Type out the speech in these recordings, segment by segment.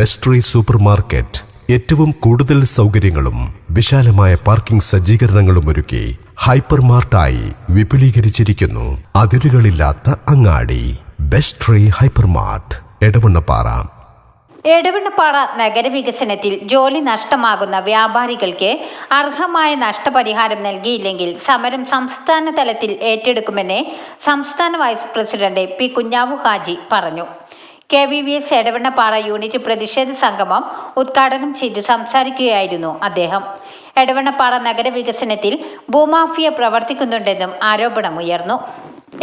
ബെസ്ട്രി super market ഏറ്റവും കൂടുതൽ സൗകര്യങ്ങളും വിശാലമായ പാർക്കിംഗ് സജ്ജീകരണങ്ങളും ഒരുക്കി ഹൈപ്പർ മാർട്ടായി വിപുലീകരിച്ചിരിക്കുന്നു. അതിരുകളില്ലാത്ത അങ്ങാടി. ബെസ്ട്രി ഹൈപ്പർ മാർട്ട് എടവണ്ണപ്പാറ. എടവണ്ണപ്പാറ നഗരവികസനത്തിൽ ജോലി നഷ്ടമാകുന്ന വ്യാപാരികൾക്ക് അർഹമായ നഷ്ടപരിഹാരം നൽകിയില്ലെങ്കിൽ സമരം സംസ്ഥാന തലത്തിൽ ഏറ്റെടുക്കുമെന്ന് സംസ്ഥാന vice president P Kunjavu Haji പറഞ്ഞു. K V V S Edavannappara unit പ്രതിഷേധ സംഗമം ഉദ്ഘാടനം ചെയ്ത് സംസാരിക്കുകയായിരുന്നു അദ്ദേഹം. എടവണ്ണപ്പാറ നഗരവികസനത്തിൽ ഭൂമാഫിയ പ്രവർത്തിക്കുന്നുണ്ടെന്നും ആരോപണമുയർന്നു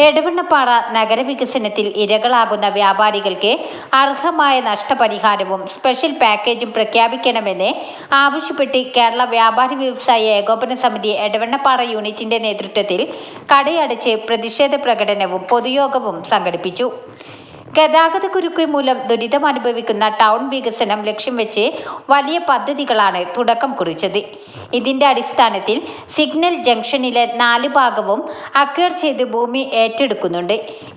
എടവണ്ണപ്പാറ നഗരവികസനത്തിൽ ഇരകളാകുന്ന വ്യാപാരികൾക്ക് അർഹമായ നഷ്ടപരിഹാരവും സ്പെഷ്യൽ പാക്കേജും പ്രഖ്യാപിക്കണമെന്ന് ആവശ്യപ്പെട്ട് കേരള വ്യാപാരി വ്യവസായ ഏകോപന സമിതി എടവണ്ണപ്പാറ യൂണിറ്റിന്റെ നേതൃത്വത്തിൽ കടയടച്ച് പ്രതിഷേധ പ്രകടനവും പൊതുയോഗവും സംഘടിപ്പിച്ചു. ഗതാഗതക്കുരുക്ക് മൂലം ദുരിതം അനുഭവിക്കുന്ന ടൗൺ വികസനം ലക്ഷ്യം വെച്ച് വലിയ പദ്ധതികളാണ് തുടക്കം കുറിച്ചത്. ഇതിന്റെ അടിസ്ഥാനത്തിൽ സിഗ്നൽ ജംഗ്ഷനിലെ നാല് ഭാഗവും അക്വയർ ചെയ്ത് ഭൂമി ഏറ്റെടുക്കുന്നുണ്ട്.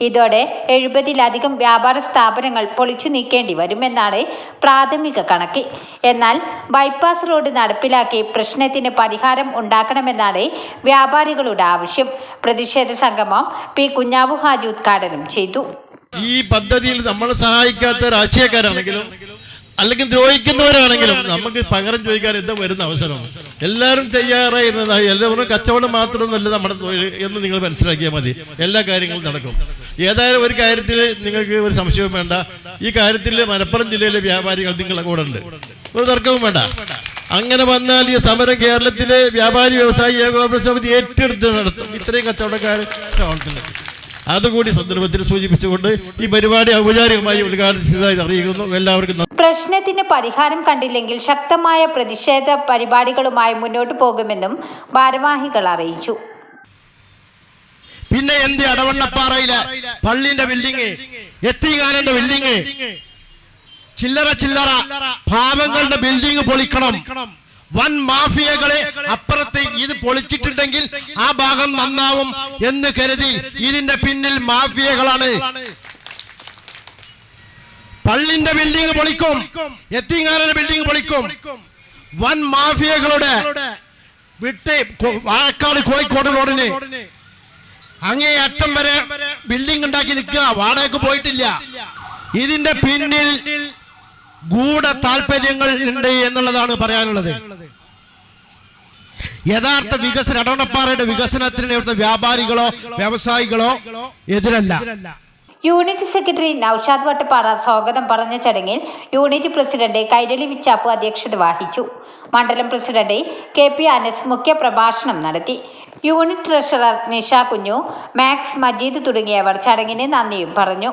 ഇതോടെ എഴുപതിലധികം വ്യാപാര സ്ഥാപനങ്ങൾ പൊളിച്ചു നീക്കേണ്ടി വരുമെന്നാണ് പ്രാഥമിക കണക്ക്. എന്നാൽ ബൈപ്പാസ് റോഡ് നടപ്പിലാക്കി പ്രശ്നത്തിന് പരിഹാരം ഉണ്ടാക്കണമെന്നാണ് വ്യാപാരികളുടെ ആവശ്യം. പ്രതിഷേധ സംഗമം പി കുഞ്ഞാവു ഹാജി ഉദ്ഘാടനം ചെയ്തു. ഈ പദ്ധതിയിൽ നമ്മളെ സഹായിക്കാത്ത രാഷ്ട്രീയക്കാരാണെങ്കിലും അല്ലെങ്കിൽ ദ്രോഹിക്കുന്നവരാണെങ്കിലും നമുക്ക് പകരം ചോദിക്കാൻ എന്താ വരുന്ന അവസരം? എല്ലാവരും തയ്യാറായിരുന്നതായി എല്ലാവരും കച്ചവടം മാത്രമൊന്നുമല്ല നമ്മുടെ തൊഴിൽ എന്ന് നിങ്ങൾ മനസ്സിലാക്കിയാൽ മതി. എല്ലാ കാര്യങ്ങളും നടക്കും. ഏതായാലും ഒരു കാര്യത്തിൽ നിങ്ങൾക്ക് ഒരു സംശയവും വേണ്ട. ഈ കാര്യത്തിൽ മലപ്പുറം ജില്ലയിലെ വ്യാപാരികൾ നിങ്ങളുടെ കൂടെ ഉണ്ട്. ഒരു തർക്കവും വേണ്ട. അങ്ങനെ വന്നാൽ ഈ സമരം കേരളത്തിലെ വ്യാപാരി വ്യവസായി ഏകോപന സമിതി ഏറ്റെടുത്ത് നടത്തും. ഇത്രയും കച്ചവടക്കാർ പ്രവർത്തനം അതുകൂടി സന്ദർഭത്തിൽ സൂചിപ്പിച്ചുകൊണ്ട് ഈ പരിപാടി ഔപചാരികമായി ഉദ്ഘാടനം ചെയ്തതായി അറിയിക്കുന്നു. എല്ലാവർക്കും പ്രശ്നത്തിന് പരിഹാരം കണ്ടില്ലെങ്കിൽ ശക്തമായ പ്രതിഷേധ പരിപാടികളുമായി മുന്നോട്ട് പോകുമെന്നും ഭാരവാഹികൾ അറിയിച്ചു. പിന്നെ എന്ത് അടവണ്ണപ്പാറയിലെ പള്ളിന്റെ ബിൽഡിങ് എത്തികാനന്റെ ബിൽഡിങ്? ചില്ലറ ചില്ലറ പാവങ്ങളുടെ ബിൽഡിംഗ് പൊളിക്കണം. വൻ മാഫിയകളെ അപ്പുറത്ത് ഇത് പൊളിച്ചിട്ടുണ്ടെങ്കിൽ ആ ഭാഗം നന്നാവും എന്ന് കരുതി ഇതിന്റെ പിന്നിൽ മാഫിയകളാണ്. പള്ളിന്റെ ബിൽഡിംഗ് പൊളിക്കും എത്തിങ്ങാനന്റെ ബിൽഡിംഗ് പൊളിക്കും. വൻ മാഫിയകളുടെ വിട്ട് വാഴക്കാട് കോഴിക്കോട് റോഡിന് അങ്ങേ അറ്റം വരെ ബിൽഡിംഗ് ഉണ്ടാക്കി നിൽക്കുക. വാടകയ്ക്ക് പോയിട്ടില്ല. ഇതിന്റെ പിന്നിൽ ഗൂഢ താല്പര്യങ്ങൾ ഉണ്ട് എന്നുള്ളതാണ് പറയാനുള്ളത്. യഥാർത്ഥ വികസന അടവണപ്പാറയുടെ വികസനത്തിന് ഇവിടുത്തെ വ്യാപാരികളോ വ്യവസായികളോ എതിരല്ല. യൂണിറ്റ് സെക്രട്ടറി നൌഷാദ് വട്ടപ്പാറ സ്വാഗതം പറഞ്ഞ ചടങ്ങിൽ യൂണിറ്റ് പ്രസിഡന്റ് കൈരളി വിച്ചാപ്പു അധ്യക്ഷത വഹിച്ചു. മണ്ഡലം പ്രസിഡന്റ് കെ പി അനസ് മുഖ്യപ്രഭാഷണം നടത്തി. യൂണിറ്റ് ട്രഷറർ നിഷ കുഞ്ഞു മാക്സ് മജീദ് തുടങ്ങിയവർ ചടങ്ങിന് നന്ദിയും പറഞ്ഞു.